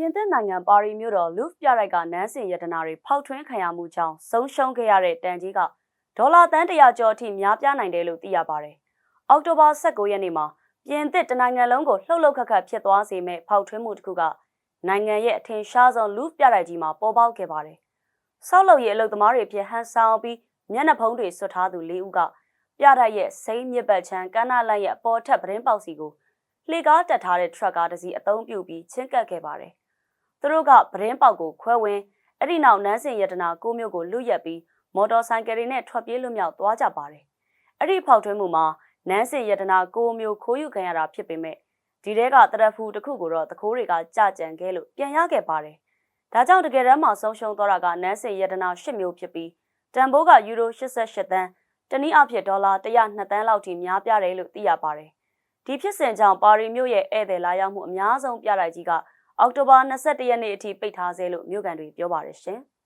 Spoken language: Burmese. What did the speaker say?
ပြင်သစ်နိုင်ငံပါရီမြို့တော်လူဖ်ပြတိုက်ကနန်းစင်ရတနာတွေဖောက်ထွင်းခံရမှုကြောင့်ဆုံးရှုံးခဲ့ရတဲ့တန်ကြီးကဒေါ်လာတန်း100ကျော်အထိများပြားနိုင်တယ်လို့သိရပါတယ်။အောက်တိုဘာ19ရက်နေ့မှာပြင်သစ်တနိုင်ငံလုံးကိုလှုပ်လှုပ်ခတ်ခတ်ဖြစ်သွားစေမဲ့ဖောက်ထွင်းမှုတစ်ခုကနိုင်ငံရဲ့အထင်ရှားဆုံးလူဖ်ပြတိုက်ကြီးမှာပေါ်ပေါက်ခဲ့ပါတယ်။ဆောက်လုပ်ရေးအလုပ်သမားတွေဖြစ်ဟန်ဆောင်ပြီးမျက်နှာဖုံးတွေဆွတ်ထားသူ၄ဦးကပြတိုက်ရဲ့စိမ့်မြစ်ပတ်ချမ်းကမ်းနားလန့်ရဲ့အပေါ်ထက်ပရင်ပေါက်စီကိုလှေကားတက်ထားတဲ့ထရက်ကားတစ်စီးအသုံးပြုပြီးချင်းကပ်ခဲ့ပါတယ်။ သူတို့ကပရင်ပေါက်ကိုခွဲဝင်အဲ့ဒီနောက်နန်းစင်ရတနာကိုမျိုးကိုလူရက်ပြီးမော်တော်ဆိုင်ကယ်တွေနဲ့ထွက်ပြေးလွတ်မြောက်သွားကြပါတယ်။အဲ့ဒီဖောက်ထွင်းမှုမှာနန်းစင်ရတနာကိုမျိုးခိုးယူခံရတာဖြစ်ပေမဲ့ဒီတဲကတရဖူတစ်ခုကိုတော့တခိုးတွေကကြကြံခဲ့လို့ပြန်ရခဲ့ပါတယ်။ဒါကြောင့်တကယ်တမ်းမှာဆုံးရှုံးသွားတာကနန်းစင်ရတနာ၈မျိုးဖြစ်ပြီးတန်ဖိုးကယူရို88သန်းတနည်းအားဖြင့်ဒေါ်လာ102သန်းလောက်ထိများပြားတယ်လို့သိရပါတယ်။ဒီဖြစ်စဉ်ကြောင့်ပါရီမြို့ရဲ့ဧည့်သည်လာရောက်မှုအများဆုံးပြတိုက်ကြီးက အောက်တိုဘာ22ရက်နေ့အထိပိတ်ထားဆဲလို့မြို့ကန်တွေပြောပါတယ်ရှင်။